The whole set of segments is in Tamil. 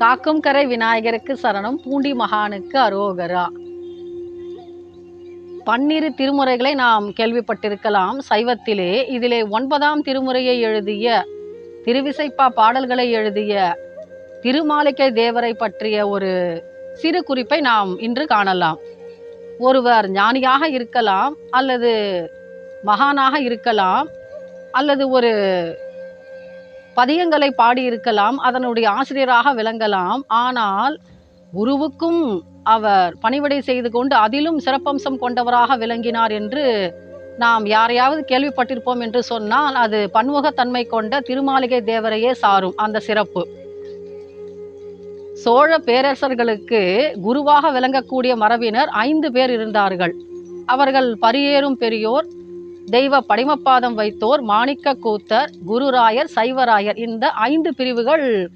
காக்கும் கரை விநாயகருக்கு சரணம் பூண்டி மகானுக்கு அரோகரா. பன்னிரு திருமுறைகளை நாம் கேள்விப்பட்டிருக்கலாம். சைவத்திலே இதிலே ஒன்பதாம் திருமுறையை எழுதிய திருவிசைப்பா பாடல்களை எழுதிய திருமாளிகை தேவரை பற்றிய ஒரு சிறு குறிப்பை நாம் இன்று காணலாம். ஒருவர் ஞானியாக இருக்கலாம் அல்லது மகானாக இருக்கலாம் அல்லது ஒரு பதியங்களை பாடியிருக்கலாம் அதனுடைய ஆசிரியராக விளங்கலாம். ஆனால் குருவுக்கும் அவர் பணிவிடை செய்து கொண்டு அதிலும் சிறப்பம்சம் கொண்டவராக விளங்கினார் என்று நாம் யாரையாவது கேள்விப்பட்டிருப்போம் என்று சொன்னால் அது பன்முகத்தன்மை கொண்ட திருமாளிகை தேவரையே சாரும் அந்த சிறப்பு. சோழ பேரரசர்களுக்கு குருவாக விளங்கக்கூடிய மரபினர் ஐந்து பேர் இருந்தார்கள். அவர்கள் பரியேறும் பெரியோர் தெய்வ படிமப்பாதம் வைத்தோர் மாணிக்க கூத்தர் குருராயர் சைவராயர் இந்த ஐந்து பிரிவுகள்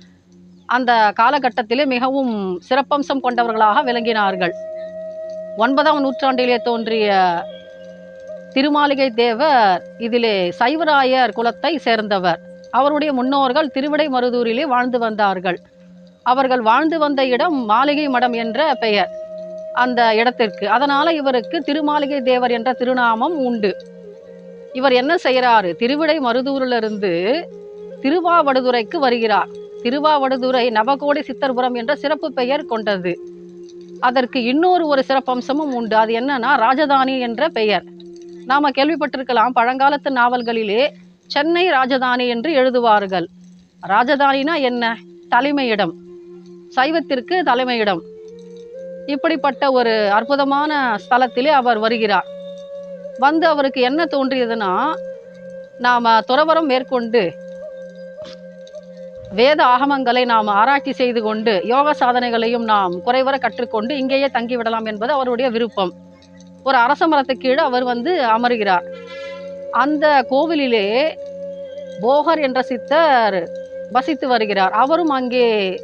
அந்த காலகட்டத்திலே மிகவும் சிறப்பம்சம் கொண்டவர்களாக விளங்கினார்கள். ஒன்பதாம் நூற்றாண்டிலே தோன்றிய திருமாளிகை தேவர் இதிலே சைவராயர் குலத்தை சேர்ந்தவர். அவருடைய முன்னோர்கள் திருவிடை மருதூரிலே வாழ்ந்து வந்தார்கள். அவர்கள் வாழ்ந்து வந்த இடம் மாளிகை மடம் என்ற பெயர் அந்த இடத்திற்கு. அதனால் இவருக்கு திருமாளிகை தேவர் என்ற திருநாமம் உண்டு. இவர் என்ன செய்கிறாரு? திருவிடை மருதூரிலிருந்து திருவாவடுதுறைக்கு வருகிறார். திருவாவடுதுறை நவகோடி சித்தர்புரம் என்ற சிறப்பு பெயர் கொண்டது. அதற்கு இன்னொரு ஒரு சிறப்பம்சமும் உண்டு. அது என்னன்னா ராஜதானி என்ற பெயர். நாம் கேள்விப்பட்டிருக்கலாம் பழங்காலத்து நாவல்களிலே சென்னை ராஜதானி என்று எழுதுவார்கள். ராஜதானினா என்ன? தலைமையிடம். சைவத்திற்கு தலைமையிடம். இப்படிப்பட்ட ஒரு அற்புதமான ஸ்தலத்திலே அவர் வருகிறார். வந்து அவருக்கு என்ன தோன்றியதுன்னா நாம் துறவரம் மேற்கொண்டு வேத ஆகமங்களை நாம் ஆராய்ச்சி செய்து கொண்டு யோக சாதனைகளையும் நாம் குறைவர கற்றுக்கொண்டு இங்கேயே தங்கிவிடலாம் என்பது அவருடைய விருப்பம். ஒரு அரச மரத்துக்கு கீழே அவர் வந்து அமருகிறார். அந்த கோவிலிலே போகர் என்ற சித்தர் வசித்து வருகிறார். அவரும் அங்கே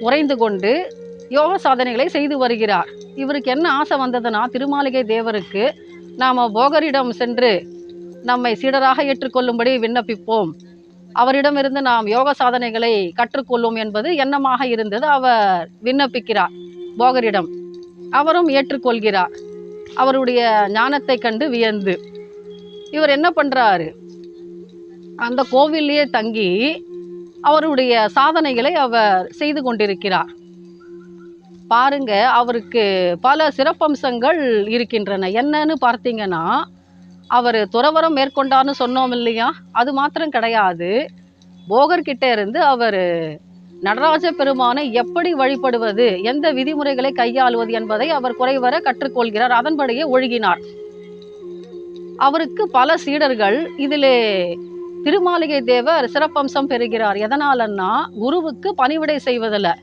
உறைந்து கொண்டு யோக சாதனைகளை செய்து வருகிறார். இவருக்கு என்ன ஆசை வந்ததுன்னா திருமாளிகை தேவருக்கு நாம் போகரிடம் சென்று நம்மை சீடராக ஏற்றுக்கொள்ளும்படி விண்ணப்பிப்போம். அவரிடமிருந்து நாம் யோக சாதனைகளை கற்றுக்கொள்வோம் என்பது எண்ணமாக இருந்தது. அவர் விண்ணப்பிக்கிறார் போகரிடம். அவரும் ஏற்றுக்கொள்கிறார். அவருடைய ஞானத்தை கண்டு வியந்து. இவர் என்ன பண்ணுறாரு அந்த கோவிலையே தங்கி அவருடைய சாதனைகளை அவர் செய்து கொண்டிருக்கிறார். பாருங்க அவருக்கு பல சிறப்பம்சங்கள் இருக்கின்றன. என்னன்னு பார்த்தீங்கன்னா அவர் துறவரம் மேற்கொண்டார்னு சொன்னோம் இல்லையா? அது மாத்திரம் கிடையாது. போகர்கிட்ட இருந்து அவர் நடராஜ பெருமானை எப்படி வழிபடுவது எந்த விதிமுறைகளை கையாளுவது என்பதை அவர் குறைவர கற்றுக்கொள்கிறார். அதன்படியே ஒழுகினார். அவருக்கு பல சீடர்கள் இதிலே திருமாளிகை தேவர் சிறப்பம்சம் பெறுகிறார். எதனாலன்னா குருவுக்கு பணிவிடை செய்வதில்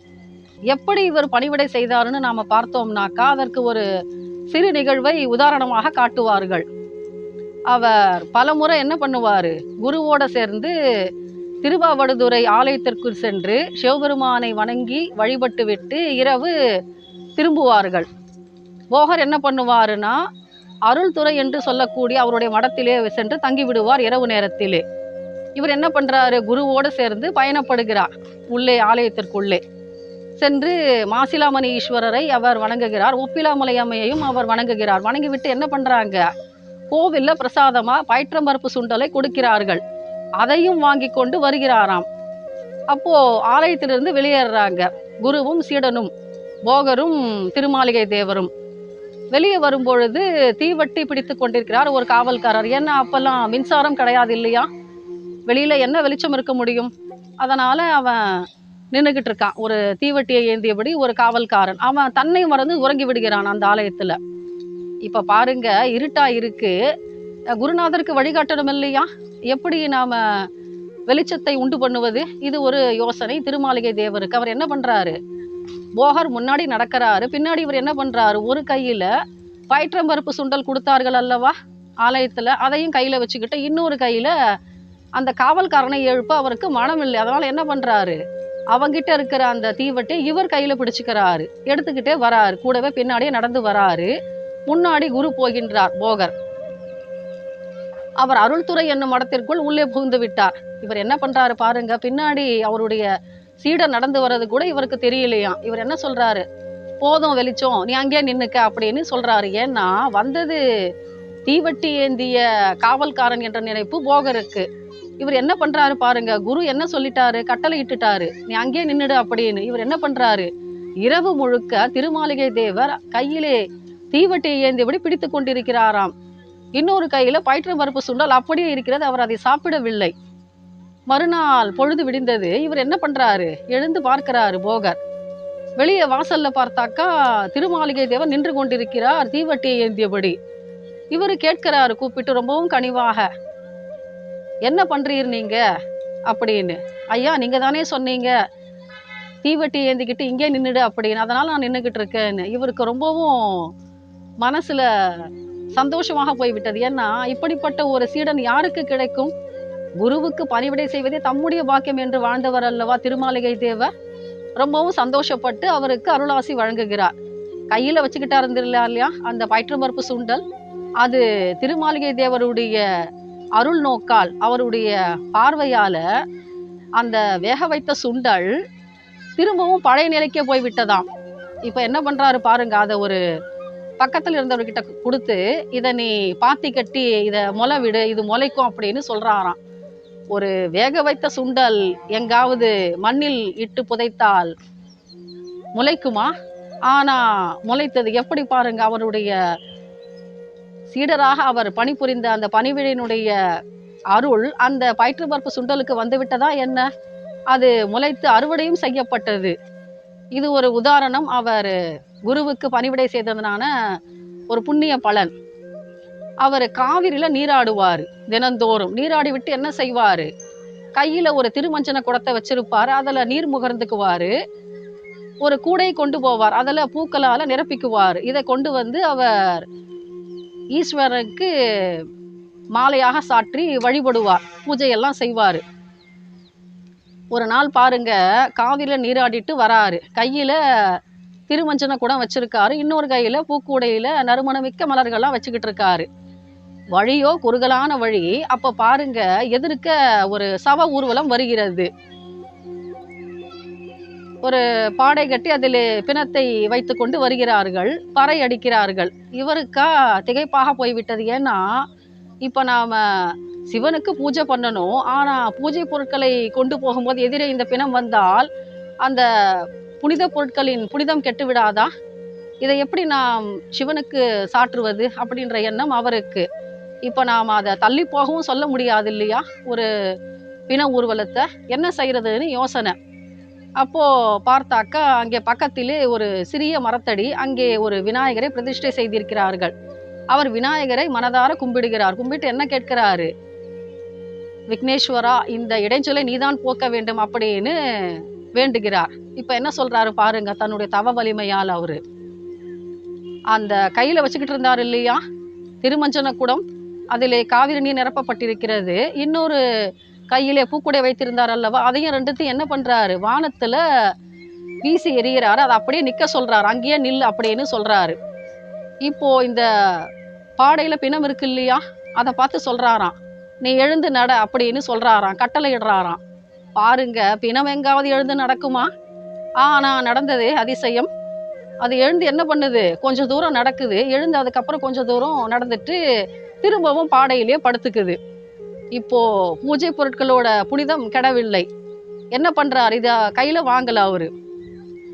எப்படி இவர் பணிவிடை செய்தாருன்னு நாம பார்த்தோம்னாக்கா அதற்கு ஒரு சிறு நிகழ்வை உதாரணமாக காட்டுவார்கள். அவர் பலமுறை என்ன பண்ணுவார்? குருவோட சேர்ந்து திருவாவடுதுறை ஆலயத்திற்கு சென்று சிவபெருமானை வணங்கி வழிபட்டு விட்டு இரவு திரும்புவார்கள். போகர் என்ன பண்ணுவாருன்னா அருள்துறை என்று சொல்லக்கூடிய அவருடைய மடத்திலே சென்று தங்கிவிடுவார் இரவு நேரத்திலே. இவர் என்ன பண்ணுறாரு குருவோடு சேர்ந்து பயணப்படுகிறார். உள்ளே ஆலயத்திற்குள்ளே. சென்று மாசிலாமணி ஈஸ்வரரை அவர் வணங்குகிறார். ஒப்பிலாமலை அம்மையையும் அவர் வணங்குகிறார். வணங்கிவிட்டு என்ன பண்ணுறாங்க கோவிலில் பிரசாதமாக பயிற்றம்பருப்பு சுண்டலை கொடுக்கிறார்கள். அதையும் வாங்கி கொண்டு வருகிறாராம். அப்போது ஆலயத்திலிருந்து வெளியேறுறாங்க குருவும் சீடனும் போகரும் திருமாளிகை தேவரும். வெளியே வரும்பொழுது தீவட்டி பிடித்து கொண்டிருக்கிறார் ஒரு காவல்காரர். ஏன்னா அப்போல்லாம் மின்சாரம் கிடையாது இல்லையா? வெளியில் என்ன வெளிச்சம் இருக்க முடியும்? அதனால் அவன் நின்றுக்கிட்டு இருக்கான் ஒரு தீவட்டியை ஏந்தியபடி ஒரு காவல்காரன். அவன் தன்னை மறந்து உறங்கி விடுகிறான் அந்த ஆலயத்தில். இப்போ பாருங்க இருட்டா இருக்கு. குருநாதருக்கு வழிகாட்டணும் இல்லையா எப்படி நாம வெளிச்சத்தை உண்டு பண்ணுவது? இது ஒரு யோசனை. திருமாளிகை தேவருக்கு அவர் என்ன பண்றாரு? போகர் முன்னாடி நடக்கிறாரு. பின்னாடி இவர் என்ன பண்றாரு? ஒரு கையில பயிற்றம்பருப்பு சுண்டல் கொடுத்தார்கள் அல்லவா? ஆலயத்துல. அதையும் கையில வச்சுக்கிட்டு இன்னொரு கையில அந்த காவல்காரனை எழுப்ப அவருக்கு மனம் இல்லை அதனால என்ன பண்றாரு? அவங்கிட்ட இருக்கிற அந்த தீவட்டை இவர் கையில் பிடிச்சிக்கிறாரு. எடுத்துக்கிட்டே வராரு. கூடவே பின்னாடியே நடந்து வராரு. முன்னாடி குரு போகின்றார் போகர். அவர் அருள்துறை என்னும் மடத்திற்குள் உள்ளே புகுந்து விட்டார். இவர் என்ன பண்றாரு பாருங்க பின்னாடி அவருடைய சீடர் நடந்து வர்றது கூட இவருக்கு தெரியலையாம் இவர் என்ன சொல்றாரு? போதும் வெளிச்சம் நீ அங்கேயே நின்னுக்க அப்படின்னு சொல்றாரு. ஏன்னா வந்தது தீவட்டி ஏந்திய காவல்காரன் என்ற நினைப்பு போகருக்கு. இவர் என்ன பண்றாரு பாருங்க. குரு என்ன சொல்லிட்டாரு? கட்டளை இட்டுட்டாரு. நீ அங்கேயே நின்னுடு அப்படின்னு இவர் என்ன பண்றாரு? இரவு முழுக்க திருமாளிகை தேவர் கையிலே தீவட்டியை ஏந்தியபடி பிடித்து கொண்டிருக்கிறாராம். இன்னொரு கையில பயிற்று பருப்பு சுண்டல் அப்படியே இருக்கிறது. அவர் அதை சாப்பிடவில்லை. மறுநாள் பொழுது விடிந்தது. இவர் என்ன பண்றாரு? எழுந்து பார்க்கிறாரு போகர். வெளியே வாசல்ல பார்த்தாக்கா திருமாளிகை தேவர் நின்று கொண்டிருக்கிறார் தீவட்டியை ஏந்தியபடி. இவர் கேட்கிறாரு கூப்பிட்டு ரொம்பவும் கனிவாக என்ன பண்ணுறீர் நீங்க? அப்படின்னு. ஐயா நீங்கள் தானே சொன்னீங்க. தீவட்டி ஏந்திக்கிட்டு இங்கே நின்றுடு அப்படின்னு. அதனால் நான் நின்றுக்கிட்டு இருக்கேன்னு. இவருக்கு ரொம்பவும் மனசில் சந்தோஷமாக போய்விட்டது. ஏன்னா இப்படிப்பட்ட ஒரு சீடன் யாருக்கு கிடைக்கும்? குருவுக்கு பணிவிடை செய்வதே தம்முடைய பாக்கியம் என்று வாழ்ந்தவர் அல்லவா திருமாளிகை தேவர்? ரொம்பவும் சந்தோஷப்பட்டு அவருக்கு அருளாசி வழங்குகிறார். கையில் வச்சுக்கிட்டா இருந்திருந்தா இல்லையா? அந்த பயிற்றுமறுப்பு சுண்டல். அது திருமாளிகை தேவருடைய அருள் நோக்கால் அவருடைய பார்வையால் அந்த வேக வைத்த சுண்டல் திரும்பவும் பழைய நிலைக்கே போய்விட்டதாம் இப்போ என்ன பண்ணுறாரு பாருங்க அதை ஒரு பக்கத்தில் இருந்தவர்கிட்ட கொடுத்து இதை நீ பாத்தி கட்டி இதை முளை விடு இது முளைக்கும் அப்படின்னு சொல்கிறாராம் ஒரு வேக வைத்த சுண்டல் எங்காவது மண்ணில் இட்டு புதைத்தால் முளைக்குமா? ஆனால் முளைத்தது எப்படி பாருங்க அவருடைய சீடராக அவர் பணிபுரிந்த அந்த பணிவிடையினுடைய அருள் அந்த பயிற்றுப்பருப்பு சுண்டலுக்கு வந்துவிட்டதா என்ன? அது முளைத்து அறுவடையும் செய்யப்பட்டது. இது ஒரு உதாரணம். அவர் குருவுக்கு பணிவிடை செய்ததுனான ஒரு புண்ணிய பலன். அவர் காவிரியில் நீராடுவார். தினந்தோறும். நீராடி விட்டு என்ன செய்வார்? கையில் ஒரு திருமஞ்சன குடத்தை வச்சிருப்பார். அதில் நீர் முகர்ந்துக்குவார். ஒரு கூடை கொண்டு போவார். அதில் பூக்களால் நிரப்பிக்குவார். இதை கொண்டு வந்து அவர் ஈஸ்வரனுக்கு மாலையாக சாற்றி வழிபடுவார். பூஜையெல்லாம் செய்வார். ஒரு நாள் பாருங்க காவிரியில் நீராடிட்டு வராரு. கையில் திருமஞ்சன குடம் வச்சிருக்காரு. இன்னொரு கையில் பூக்கூடையில் நறுமணமிக்க மலர்கள்லாம் வச்சுக்கிட்டு இருக்காரு. வழியோ குறுகலான வழி அப்போ பாருங்க எதிர்க்க ஒரு சவ ஊர்வலம் வருகிறது. ஒரு பாடை கட்டி அதில் பிணத்தை வைத்து கொண்டு வருகிறார்கள் பறை அடிக்கிறார்கள். இவருக்கா திகைப்பாக போய்விட்டது? ஏன்னா இப்போ நாம் சிவனுக்கு பூஜை பண்ணணும். ஆனால் பூஜை பொருட்களை கொண்டு போகும்போது எதிரே இந்த பிணம் வந்தால் அந்த புனித பொருட்களின் புனிதம் கெட்டு விடாதா? இதை எப்படி நாம் சிவனுக்கு சாற்றுவது அப்படின்ற எண்ணம் அவருக்கு. இப்போ நாம் அதை தள்ளி போகவும் சொல்ல முடியாது இல்லையா? ஒரு பிண ஊர்வலத்தை என்ன செய்கிறதுன்னு யோசனை. அப்போது பார்த்தாக்கா அங்கே பக்கத்திலே ஒரு சிறிய மரத்தடி அங்கே ஒரு விநாயகரை பிரதிஷ்டை செய்திருக்கிறார்கள். அவர் விநாயகரை மனதார கும்பிடுகிறார். கும்பிட்டு என்ன கேட்கிறாரு? விக்னேஸ்வரா இந்த இடைஞ்சலை நீதான் போக்க வேண்டும் அப்படின்னு வேண்டுகிறார். இப்போ என்ன சொல்கிறாரு பாருங்க தன்னுடைய தவ வலிமையால் அவர். அந்த கையில் வச்சுக்கிட்டு இருந்தார் இல்லையா? திருமஞ்சன குடம் அதிலே காவிரி நீர் நிரப்பப்பட்டிருக்கிறது. இன்னொரு கையிலே பூக்குடை வைத்திருந்தார் அல்லவா? அதையும் ரெண்டுத்தையும் என்ன பண்றாரு? வானத்துல வீசி எறிகிறாரு. அதை அப்படியே நிக்க சொல்றாரு. அங்கேயே நில் அப்படின்னு சொல்றாரு. இப்போ இந்த பாடையில பிணம் இருக்கு இல்லையா? அதை பார்த்து சொல்றாராம். நீ எழுந்து நட அப்படின்னு சொல்றாராம். கட்டளை இடுறாராம் பாருங்க பிணம் எங்காவது எழுந்து நடக்குமா? ஆனா நடந்தது. அதிசயம். அது எழுந்து என்ன பண்ணுது? கொஞ்சம் தூரம் நடக்குது. எழுந்து அதுக்கப்புறம் கொஞ்சம் தூரம் நடந்துட்டு திரும்பவும் பாடையிலேயே படுத்துக்குது. இப்போ பூஜை பொருட்களோட புனிதம் கெடவில்லை. என்ன பண்றார்? இத கையில வாங்கல அவரு.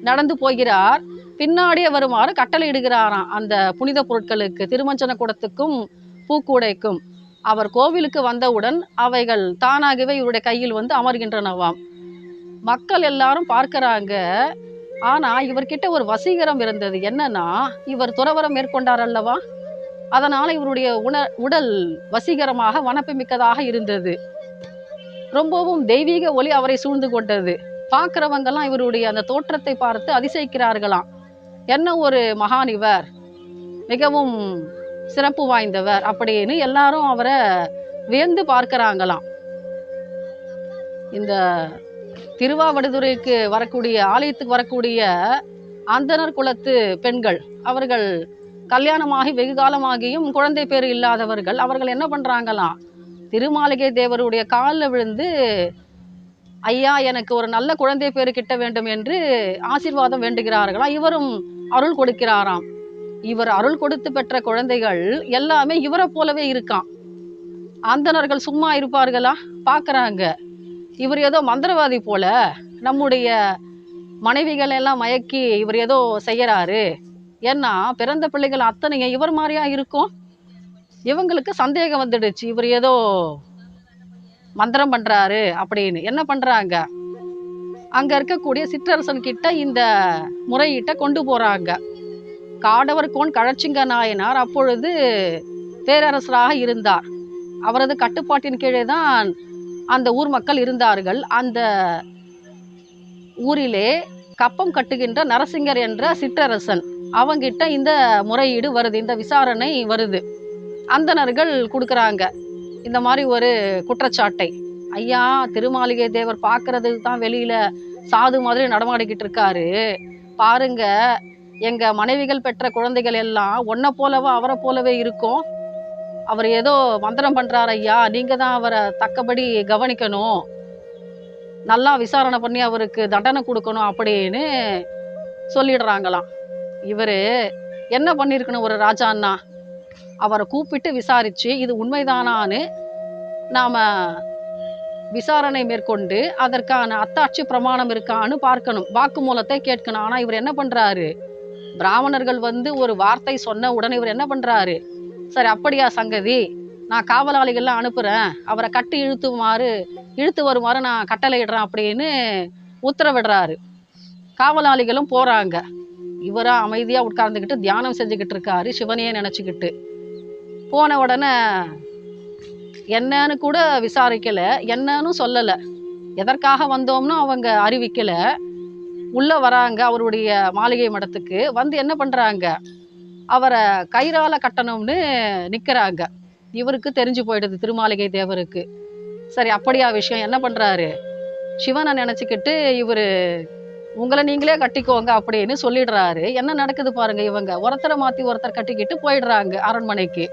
நடந்து போகிறார். பின்னாடியே வருமாறு கட்டளை இடுகிறாராம் அந்த புனித பொருட்களுக்கு திருமஞ்சன குடத்துக்கும் பூக்கூடைக்கும். அவர் கோவிலுக்கு வந்தவுடன் அவைகள் தானாகவே இவருடைய கையில் வந்து அமர்கின்றனவாம். மக்கள் எல்லாரும் பார்க்கறாங்க. ஆனா இவர்கிட்ட ஒரு வசீகரம் இருந்தது. என்னன்னா இவர் துறவரம் மேற்கொண்டார் அல்லவா? அதனால் இவருடைய உண உடல் வசீகரமாக வனப்புமிக்கதாக இருந்தது. ரொம்பவும் தெய்வீக ஒளி அவரை சூழ்ந்து கொண்டது. பார்க்குறவங்கெல்லாம் இவருடைய அந்த தோற்றத்தை பார்த்து அதிசயிக்கிறார்களாம். என்ன ஒரு மகான் இவர்? மிகவும் சிறப்பு வாய்ந்தவர் அப்படின்னு எல்லாரும் அவரை வியந்து பார்க்கிறாங்களாம். இந்த திருவாவடுதுறைக்கு வரக்கூடிய ஆலயத்துக்கு வரக்கூடிய அந்தனர் குலத்து பெண்கள் அவர்கள் கல்யாணமாகி வெகு காலமாகியும் குழந்தை பேர் இல்லாதவர்கள் அவர்கள் என்ன பண்ணுறாங்களாம் திருமாளிகை தேவருடைய காலில் விழுந்து ஐயா எனக்கு ஒரு நல்ல குழந்தை பேர் கிட்ட வேண்டும் என்று ஆசிர்வாதம் வேண்டுகிறார்களாம் இவரும் அருள் கொடுக்கிறாராம். இவர் அருள் கொடுத்து பெற்ற குழந்தைகள் எல்லாமே இவரை போலவே இருக்கான் அந்தணர்கள் சும்மா இருப்பார்களா? பார்க்குறாங்க இவர் ஏதோ மந்திரவாதி போல நம்முடைய மனைவிகள் எல்லாம் மயக்கி இவர் ஏதோ செய்கிறாரு ஏன்னா பிறந்த பிள்ளைகள் அத்தனையும் இவர் மாதிரியா இருக்கும். இவங்களுக்கு சந்தேகம் வந்துடுச்சு. இவர் ஏதோ மந்திரம் பண்ணுறாரு அப்படின்னு. என்ன பண்ணுறாங்க அங்கே இருக்கக்கூடிய சிற்றரசன்கிட்ட இந்த முறையீட்டை கொண்டு போகிறாங்க காடவர் கோன் கழச்சிங்க நாயனார் அப்பொழுது பேரரசராக இருந்தார். அவரது கட்டுப்பாட்டின் கீழே தான் அந்த ஊர் மக்கள் இருந்தார்கள். அந்த ஊரிலே கப்பம் கட்டுகின்ற நரசிங்கர் என்ற சிற்றரசன். அவங்கிட்ட இந்த முறையீடு வருது இந்த விசாரணை வருது. அந்தணர்கள் கொடுக்குறாங்க. இந்த மாதிரி ஒரு குற்றச்சாட்டை. ஐயா திருமாளிகை தேவர் பார்க்கறது தான் வெளியில சாது மாதிரி நடமாடிக்கிட்டு இருக்காரு. பாருங்க எங்க மனைவிகள் பெற்ற குழந்தைகள் எல்லாம் ஒன்றை போலவோ அவரை போலவே இருக்கும். அவர் ஏதோ மந்திரம் பண்றாரு ஐயா. நீங்க தான் அவரை தக்கபடி கவனிக்கணும். நல்லா விசாரணை பண்ணி அவருக்கு தண்டனை கொடுக்கணும் அப்படின்னு சொல்லிடுறாங்களாம். இவர் என்ன பண்ணியிருக்கணும் ஒரு ராஜான்னா? அவரை கூப்பிட்டு விசாரித்து இது உண்மைதானான்னு நாம் விசாரணை மேற்கொண்டு அதற்கான அத்தாட்சி பிரமாணம் இருக்கான்னு பார்க்கணும். வாக்குமூலத்தை கேட்கணும். ஆனால் இவர் என்ன பண்ணுறாரு பிராமணர்கள் வந்து ஒரு வார்த்தை சொன்ன உடனே இவர் என்ன பண்ணுறாரு சரி அப்படியா சங்கதி நான் காவலாளிகள்லாம் அனுப்புகிறேன் அவரை கட்டி இழுத்துமாறு இழுத்து வருமாறு நான் கட்டளையிடுறேன் அப்படின்னு உத்தரவிடுறாரு. காவலாளிகளும் போகிறாங்க இவரா அமைதியாக உட்கார்ந்துக்கிட்டு தியானம் செஞ்சுக்கிட்டு இருக்காரு சிவனையே நினச்சிக்கிட்டு. போன உடனே என்னன்னு கூட விசாரிக்கலை என்னன்னு சொல்லலை. எதற்காக வந்தோம்னு அவங்க அறிவிக்கலை. உள்ளே வராங்க அவருடைய மாளிகை மடத்துக்கு. வந்து என்ன பண்ணுறாங்க அவரை கயிறால் கட்டணும்னு நிற்கிறாங்க இவருக்கு தெரிஞ்சு போயிடுது திருமாளிகை தேவருக்கு. சரி அப்படியா விஷயம். என்ன பண்ணுறாரு சிவனை நினச்சிக்கிட்டு இவர் உங்களை நீங்களே கட்டிக்கோங்க அப்படின்னு சொல்லிடுறாரு. என்ன நடக்குது பாருங்க இவங்க. ஒருத்தரை மாத்தி ஒருத்தர் கட்டிக்கிட்டு போயிடுறாங்க அரண்மனைக்கு.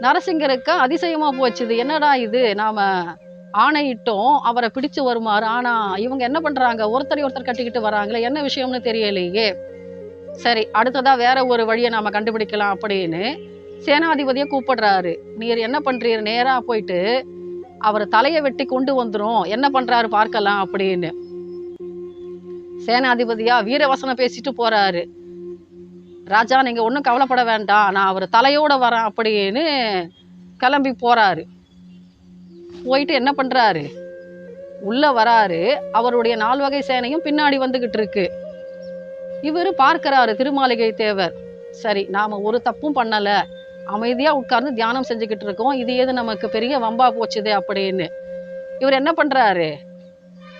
நரசிங்கருக்கு அதிசயமா போச்சுது. என்னடா இது? நாம ஆணையிட்டோம் அவரை பிடிச்சு வருமாறு. ஆனா இவங்க என்ன பண்றாங்க? ஒருத்தரை ஒருத்தர் கட்டிக்கிட்டு வராங்களே என்ன விஷயம்னு தெரியலையே. சரி அடுத்ததா வேற ஒரு வழியை நாம கண்டுபிடிக்கலாம் அப்படின்னு சேனாதிபதியை கூப்பிடுறாரு. நீர் என்ன பண்றீர்? நேரா போயிட்டு அவர் தலையை வெட்டி கொண்டு வந்துடும் என்ன பண்றாரு பார்க்கலாம் அப்படின்னு. சேனாதிபதியா வீரவசனம் பேசிட்டு போறாரு. ராஜா நீங்க ஒன்றும் கவலைப்பட வேண்டாம். நான் அவர் தலையோட வரேன் அப்படின்னு கிளம்பி போறாரு. போயிட்டு என்ன பண்றாரு? உள்ள வராரு. அவருடைய நால்வகை சேனையும் பின்னாடி வந்துகிட்டு இருக்கு. இவர் பார்க்குறாரு திருமாளிகை தேவர். சரி நாம ஒரு தப்பும் பண்ணல. அமைதியா உட்கார்ந்து தியானம் செஞ்சுக்கிட்டு இருக்கோம். இது ஏது நமக்கு பெரிய வம்பா போச்சுதே அப்படின்னு. இவர் என்ன பண்றாரு?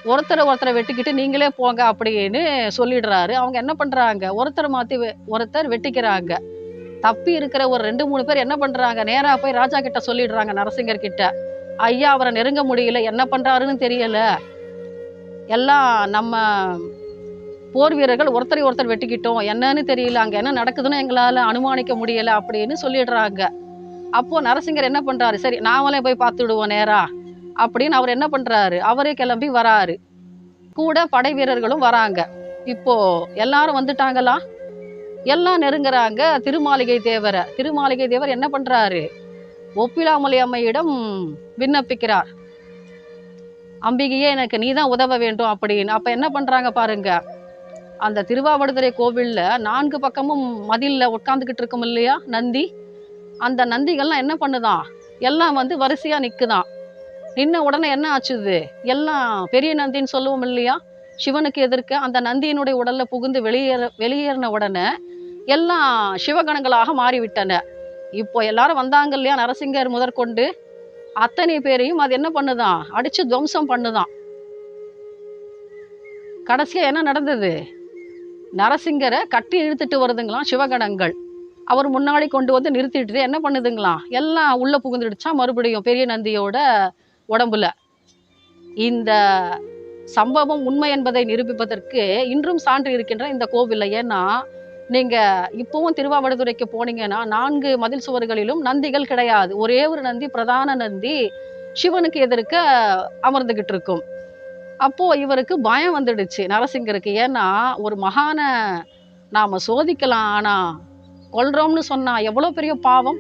ஒருத்தரை ஒருத்தரை வெட்டிக்கிட்டு நீங்களே போங்க அப்படின்னு சொல்லிடுறாரு. அவங்க என்ன பண்ணுறாங்க ஒருத்தரை மாற்றி வெ- ஒருத்தர் வெட்டிக்கிறாங்க. தப்பி இருக்கிற ஒரு ரெண்டு மூணு பேர் என்ன பண்ணுறாங்க நேராக போய் ராஜா கிட்ட சொல்லிடுறாங்க நரசிங்கர் கிட்ட. ஐயா அவரை நெருங்க முடியல. என்ன பண்ணுறாருன்னு தெரியல. எல்லாம் நம்ம போர் வீரர்கள் ஒருத்தரை ஒருத்தர் வெட்டிக்கிட்டோம். என்னன்னு தெரியல. அங்கே என்ன நடக்குதுன்னு எங்களால் அனுமானிக்க முடியல அப்படின்னு சொல்லிடுறாங்க. அப்போது நரசிங்கர் என்ன பண்ணுறாரு சரி நாமளே போய் பார்த்துடுவோம் நேராக அப்படின்னு அவர் என்ன பண்ணுறாரு அவரே கிளம்பி வராரு. கூட படை வீரர்களும் வராங்க. இப்போ எல்லாரும் வந்துட்டாங்களா? எல்லாம் நெருங்குறாங்க. திருமாளிகை தேவரை. திருமாளிகை தேவர் என்ன பண்ணுறாரு ஒப்பிலாமலை அம்மையிடம் விண்ணப்பிக்கிறார். அம்பிகையே எனக்கு நீ தான் உதவ வேண்டும் அப்படின்னு. அப்போ என்ன பண்ணுறாங்க பாருங்க. அந்த திருவாவடுதுறை கோவிலில் நான்கு பக்கமும் மதிலில் உட்காந்துக்கிட்டு இருக்கும் இல்லையா நந்தி? அந்த நந்திகள்லாம் என்ன பண்ணுதான்? எல்லாம் வந்து வரிசையாக நிற்குதான் நின்ன உடனே என்ன ஆச்சுது? எல்லாம் பெரிய நந்தின்னு சொல்லுவோம் இல்லையா? சிவனுக்கு எதிர்க்க அந்த நந்தியினுடைய உடல்ல புகுந்து வெளியேற வெளியேறின உடனே எல்லாம் சிவகணங்களாக மாறிவிட்டன. இப்போ எல்லாரும் வந்தாங்க இல்லையா நரசிங்கர் முதற்கொண்டு அத்தனை பேரையும் அது என்ன பண்ணுதான்? அடிச்சு துவம்சம் பண்ணுதான். கடைசியா என்ன நடந்தது? நரசிங்கரை கட்டி இழுத்துட்டு வருதுங்களாம் சிவகணங்கள். அவர் முன்னாடி கொண்டு வந்து நிறுத்திட்டு என்ன பண்ணுதுங்களாம்? எல்லாம் உள்ள புகுந்துடுச்சா? மறுபடியும் பெரிய நந்தியோட உடம்புல. இந்த சம்பவம் உண்மை என்பதை நிரூபிப்பதற்கு இன்றும் சான்று இருக்கின்ற இந்த கோவிலில் ஏன்னா நீங்கள் இப்போவும் திருவாவடுதுறைக்கு போனீங்கன்னா நான்கு மதில் சுவர்களிலும் நந்திகள் கிடையாது. ஒரே ஒரு நந்தி பிரதான நந்தி சிவனுக்கு எதிர்க்க அமர்ந்துகிட்டு இருக்கும். அப்போது இவருக்கு பயம் வந்துடுச்சு நரசிங்கருக்கு. ஏன்னா ஒரு மகானை நாம் சோதிக்கலாம் ஆனால் கொள்கிறோம்னு சொன்னால் எவ்வளோ பெரிய பாவம்?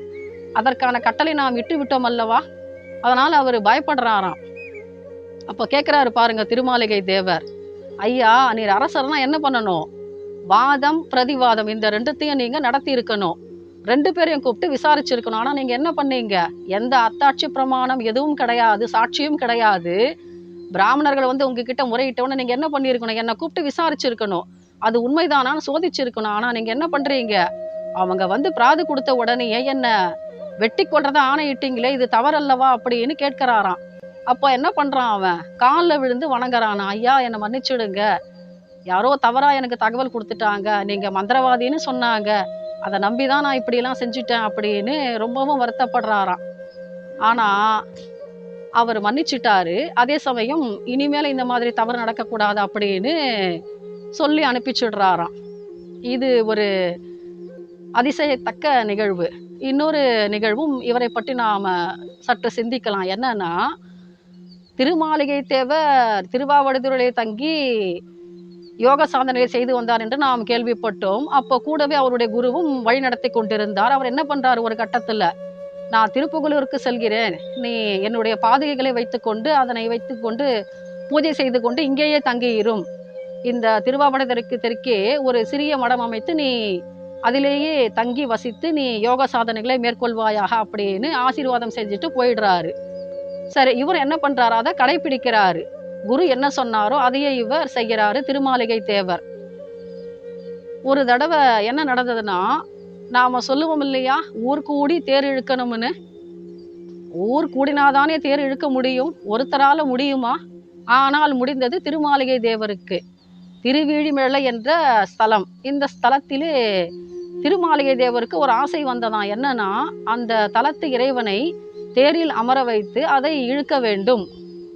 அதற்கான கட்டளை நாம் விட்டு விட்டோம் அல்லவா? அதனால் அவர் பயப்படுறாராம். அப்போ கேட்குறாரு பாருங்க திருமாளிகை தேவர். ஐயா நீர் அரசர்னா என்ன பண்ணணும்? வாதம் பிரதிவாதம் இந்த ரெண்டுத்தையும் நீங்கள் நடத்தி இருக்கணும் ரெண்டு பேரையும் கூப்பிட்டு விசாரிச்சிருக்கணும். ஆனால் நீங்கள் என்ன பண்ணீங்க? எந்த அத்தாட்சி பிரமாணம் எதுவும் கிடையாது சாட்சியும் கிடையாது. பிராமணர்கள் வந்து உங்ககிட்ட முறையிட்டவொன்னே நீங்கள் என்ன பண்ணியிருக்கணும்? என்னை கூப்பிட்டு விசாரிச்சிருக்கணும். அது உண்மைதானான்னு சோதிச்சிருக்கணும். ஆனால் நீங்கள் என்ன பண்ணுறீங்க அவங்க வந்து பிராது கொடுத்த உடனே என்ன வெட்டி கொள்றதா ஆணையிட்டீங்களே இது தவறல்லவா அப்படின்னு கேட்கிறாராம். அப்போ என்ன பண்ணுறான் அவன்? காலில் விழுந்து வணங்குறான்? ஐயா என்னை மன்னிச்சிடுங்க. யாரோ தவறாக எனக்கு தகவல் கொடுத்துட்டாங்க. நீங்கள் மந்திரவாதின்னு சொன்னாங்க. அதை நம்பி தான் நான் இப்படியெல்லாம் செஞ்சுட்டேன் அப்படின்னு ரொம்பவும் வருத்தப்படுறாராம். ஆனால் அவர் மன்னிச்சிட்டாரு. அதே சமயம் இனிமேல் இந்த மாதிரி தவறு நடக்கக்கூடாது அப்படின்னு சொல்லி அனுப்பிச்சுடுறாராம். இது ஒரு அதிசயத்தக்க நிகழ்வு. இன்னொரு நிகழ்வும் இவரை பற்றி நாம் சற்று சிந்திக்கலாம். என்னன்னா திருமாளிகை தேவர் திருவாவடுதுறையில் தங்கி யோக சாதனையை செய்து வந்தார் என்று நாம் கேள்விப்பட்டோம். அப்போ கூடவே அவருடைய குருவும் வழி நடத்தி கொண்டிருந்தார். அவர் என்ன பண்ணுறார் ஒரு கட்டத்தில்? நான் திருப்புகலூருக்கு செல்கிறேன். நீ என்னுடைய பாதுகைகளை வைத்துக்கொண்டு அதனை வைத்துக்கொண்டு பூஜை செய்து கொண்டு இங்கேயே தங்கியிரும். இந்த திருவாவடுதுறைக்கு தெற்கே ஒரு சிறிய மடம் அமைத்து நீ அதிலேயே தங்கி வசித்து நீ யோக சாதனைகளை மேற்கொள்வாயாக அப்படின்னு ஆசீர்வாதம் செஞ்சுட்டு போயிடுறாரு. சரி இவர் என்ன பண்ணுறாரு அதை கடைபிடிக்கிறாரு. குரு என்ன சொன்னாரோ அதையே இவர் செய்கிறாரு திருமாளிகை தேவர். ஒரு தடவை என்ன நடந்ததுன்னா நாம் சொல்லுவோம் இல்லையா ஊர் கூடி தேர் இழுக்கணும்னு. ஊர் கூடினாதானே தேர் இழுக்க முடியும்? ஒருத்தரால முடியுமா? ஆனால் முடிந்தது திருமாளிகை தேவருக்கு. திருவீழிமிழலை என்ற ஸ்தலம். இந்த ஸ்தலத்திலே திருமாளிகை தேவருக்கு ஒரு ஆசை வந்ததாம் என்னன்னா அந்த தலத்து இறைவனை தேரில் அமர வைத்து அதை இழுக்க வேண்டும்.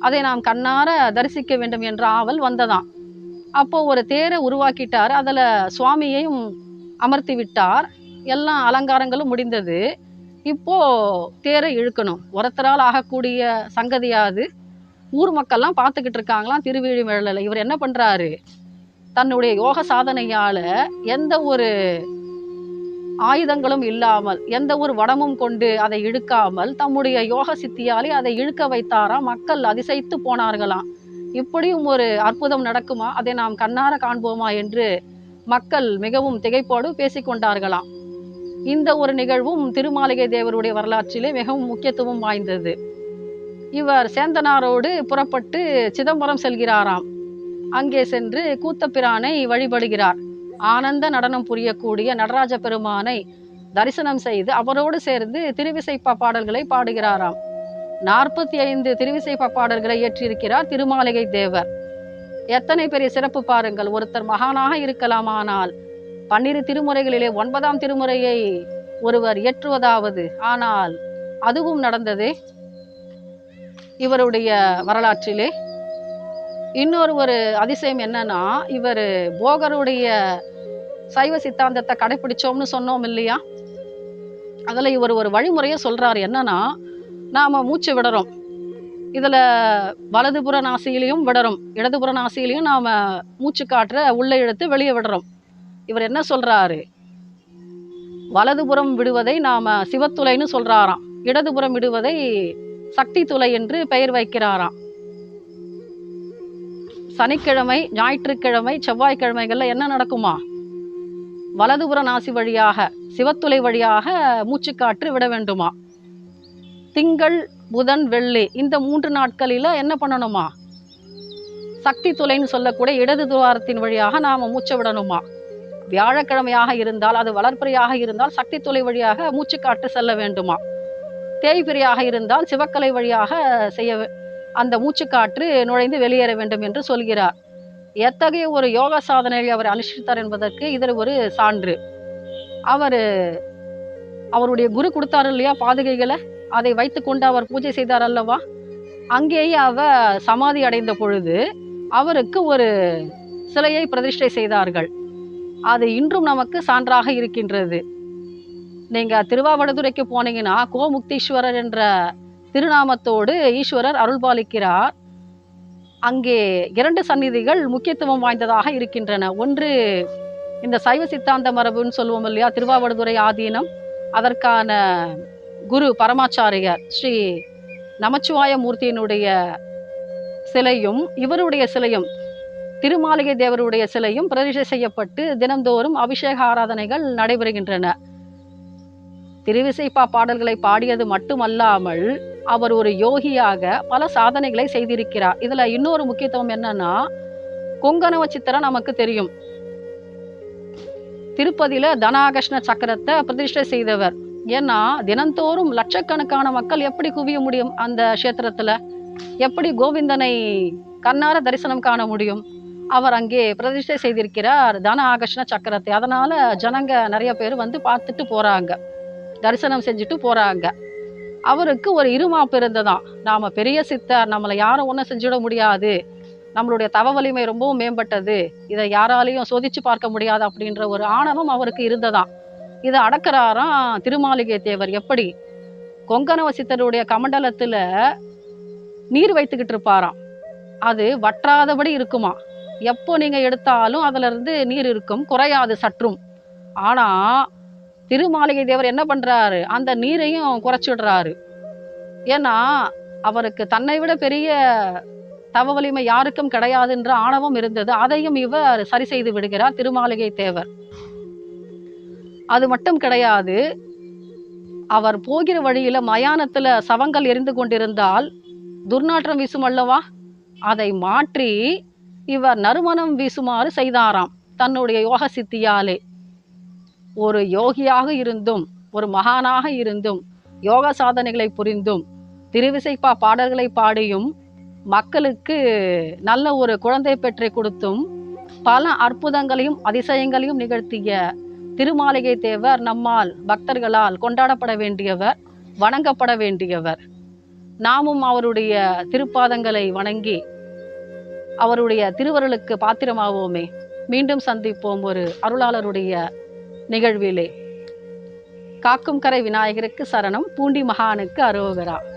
அதை நாம் கண்ணார தரிசிக்க வேண்டும் என்ற ஆவல் வந்ததாம் அப்போ ஒரு தேரை உருவாக்கிட்டார். அதில் சுவாமியையும் அமர்த்தி விட்டார். எல்லா அலங்காரங்களும் முடிந்தது. இப்போ தேரை இழுக்கணும். ஒருத்தரால் ஆகக்கூடிய சங்கதியாது ஊர் மக்கள்லாம் பார்த்துக்கிட்டு இருக்காங்களாம் திருவிழிமிழலில் இவர் என்ன பண்ணுறாரு தன்னுடைய யோக சாதனையால எந்த ஒரு ஆயுதங்களும் இல்லாமல் எந்த ஒரு வடமும் கொண்டு அதை இழுக்காமல் தம்முடைய யோக சித்தியாலே அதை இழுக்க வைத்தாராம் மக்கள் அதிசயித்து போனார்களாம். இப்படியும் ஒரு அற்புதம் நடக்குமா? அதை நாம் கண்ணார காண்போமா என்று மக்கள் மிகவும் திகைப்போடு பேசிக்கொண்டார்களாம். இந்த ஒரு நிகழ்வும் திருமாளிகை தேவருடைய வரலாற்றிலே மிகவும் முக்கியத்துவம் வாய்ந்தது. இவர் சேந்தனாரோடு புறப்பட்டு சிதம்பரம் செல்கிறாராம். அங்கே சென்று கூத்தப்பிரானை வழிபடுகிறார். ஆனந்த நடனம் புரியக்கூடிய நடராஜ பெருமானை தரிசனம் செய்து அவரோடு சேர்ந்து திருவிசைப்பா பாடல்களை பாடுகிறாராம். நாற்பத்தி ஐந்து திருவிசைப்பா பாடல்களை இயற்றியிருக்கிறார் திருமாளிகை தேவர். எத்தனை பெரிய சிறப்பு பாருங்கள் ஒருத்தர் மகானாக இருக்கலாமானால் பன்னிரு திருமுறைகளிலே ஒன்பதாம் திருமுறையை ஒருவர் இயற்றுவதாவது. ஆனால் அதுவும் நடந்ததே இவருடைய வரலாற்றிலே. இன்னொரு ஒரு அதிசயம் என்னன்னா இவர் போகருடைய சைவ சித்தாந்தத்தை கடைபிடிச்சோம்னு சொன்னோம் இல்லையா? அதில் இவர் ஒரு வழிமுறையை சொல்கிறார் என்னன்னா நாம் மூச்சு விடுறோம். இதில் வலதுபுற நாசியிலையும் விடுறோம். இடதுபுற நாசியிலையும் நாம் மூச்சு காற்ற உள்ளே இழுத்து வெளியே விடுறோம். இவர் என்ன சொல்கிறாரு வலதுபுறம் விடுவதை நாம் சிவத்துளைன்னு சொல்கிறாராம் இடதுபுறம் விடுவதை சக்தி துளை என்று பெயர் வைக்கிறாராம். சனிக்கிழமை ஞாயிற்றுக்கிழமை செவ்வாய்க்கிழமைகளில் என்ன நடக்குமா? வலதுபுற நாசி வழியாக சிவத்துளை வழியாக மூச்சுக்காற்று விட வேண்டுமா? திங்கள் புதன் வெள்ளி இந்த மூன்று நாட்களில் என்ன பண்ணணுமா? சக்தி துளைன்னு சொல்லக்கூடிய இடது துவாரத்தின் வழியாக நாம் மூச்சை விடணுமா? வியாழக்கிழமையாக இருந்தால் அது வளர்ப்பிறையாக இருந்தால் சக்தி துளை வழியாக மூச்சுக்காற்று செல்ல வேண்டுமா? தேய்பிரியாக இருந்தால் சிவக்கலை வழியாக செய்ய அந்த மூச்சுக்காற்று நுழைந்து வெளியேற வேண்டும் என்று சொல்கிறார். எத்தகைய ஒரு யோக சாதனையை அவர் அனுஷ்டித்தார் என்பதற்கு இதில் ஒரு சான்று. அவர் அவருடைய குரு கொடுத்தார் இல்லையா பாதுகைகளை? அதை வைத்துக்கொண்டு அவர் பூஜை செய்தார் அல்லவா? அங்கேயே அவர் சமாதி அடைந்த பொழுது அவருக்கு ஒரு சிலையை பிரதிஷ்டை செய்தார்கள். அது இன்றும் நமக்கு சான்றாக இருக்கின்றது. நீங்கள் திருவாவடுதுறைக்கு போனீங்கன்னா கோமுக்தீஸ்வரர் என்ற திருநாமத்தோடு ஈஸ்வரர் அருள்பாலிக்கிறார். அங்கே இரண்டு சந்நிதிகள் முக்கியத்துவம் வாய்ந்ததாக இருக்கின்றன. ஒன்று இந்த சைவ சித்தாந்த மரபுன்னு சொல்லுவோம் இல்லையா? திருவாவடுதுறை ஆதீனம். அதற்கான குரு பரமாச்சாரியார் ஸ்ரீ நமச்சிவாய மூர்த்தியினுடைய சிலையும் இவருடைய சிலையும் திருமாளிகை தேவருடைய சிலையும் பிரதிஷ்டை செய்யப்பட்டு தினந்தோறும் அபிஷேக ஆராதனைகள் நடைபெறுகின்றன. திருவிசைப்பா பாடல்களை பாடியது மட்டுமல்லாமல் அவர் ஒரு யோகியாக பல சாதனைகளை செய்திருக்கிறார். இதில் இன்னொரு முக்கியத்துவம் என்னன்னா கொங்கணவ சித்திரம் நமக்கு தெரியும். திருப்பதியில் தனாகர்ஷ்ண சக்கரத்தை பிரதிஷ்டை செய்தவர். ஏன்னா தினந்தோறும் லட்சக்கணக்கான மக்கள் எப்படி குவிய முடியும் அந்த கஷேத்திரத்தில்? எப்படி கோவிந்தனை கண்ணார தரிசனம் காண முடியும்? அவர் அங்கே பிரதிஷ்டை செய்திருக்கிறார் தன ஆகர்ஷ்ண சக்கரத்தை. அதனால் ஜனங்க நிறைய பேர் வந்து பார்த்துட்டு போகிறாங்க தரிசனம் செஞ்சுட்டு போகிறாங்க அவருக்கு ஒரு இருமாப்பு இருந்ததாம். நாம் பெரிய சித்தர் நம்மளை யாரும் ஒன்றும் செஞ்சிட முடியாது. நம்மளுடைய தவ வலிமை ரொம்பவும் மேம்பட்டது. இதை யாராலையும் சோதிச்சு பார்க்க முடியாது அப்படின்ற ஒரு ஆணவம் அவருக்கு இருந்ததாம். இதை அடக்கிறாராம் திருமாளிகை தேவர். எப்படி? கொங்கணவ சித்தருடைய கமண்டலத்தில் நீர் வைத்துக்கிட்டு இருப்பாராம். அது வற்றாதபடி இருக்குமா எப்போ நீங்கள் எடுத்தாலும் அதிலிருந்து நீர் இருக்கும் குறையாது சற்றும். ஆனால் திருமாளிகை தேவர் என்ன பண்றாரு? அந்த நீரையும் குறைச்சிடுறாரு. ஏன்னா அவருக்கு தன்னை விட பெரிய தவ வலிமை யாருக்கும் கிடையாதுன்ற ஆணவம் இருந்தது. அதையும் இவர் சரி செய்து விடுகிறார் திருமாளிகை தேவர். அது மட்டும் கிடையாது அவர் போகிற வழியில மயானத்துல சவங்கள் எரிந்து கொண்டிருந்தால் துர்நாற்றம் வீசும் அல்லவா? அதை மாற்றி இவர் நறுமணம் வீசுமாறு செய்தாராம் தன்னுடைய யோக சித்தியாலே ஒரு யோகியாக இருந்தும் ஒரு மகானாக இருந்தும் யோக சாதனைகளை புரிந்தும் திருவிசைப்பா பாடல்களை பாடியும் மக்களுக்கு நல்ல ஒரு குழந்தை பெற்றை கொடுத்தும் பல அற்புதங்களையும் அதிசயங்களையும் நிகழ்த்திய திருமாளிகை தேவர் நம்மால் பக்தர்களால் கொண்டாடப்பட வேண்டியவர் வணங்கப்பட வேண்டியவர். நாமும் அவருடைய திருப்பாதங்களை வணங்கி அவருடைய திருவருளுக்கு பாத்திரமாவோமே. மீண்டும் சந்திப்போம் ஒரு அருளாளருடைய நிகழ்விலே. காக்கும் கரை விநாயகருக்கு சரணம். பூண்டி மகானுக்கு அரோகரா.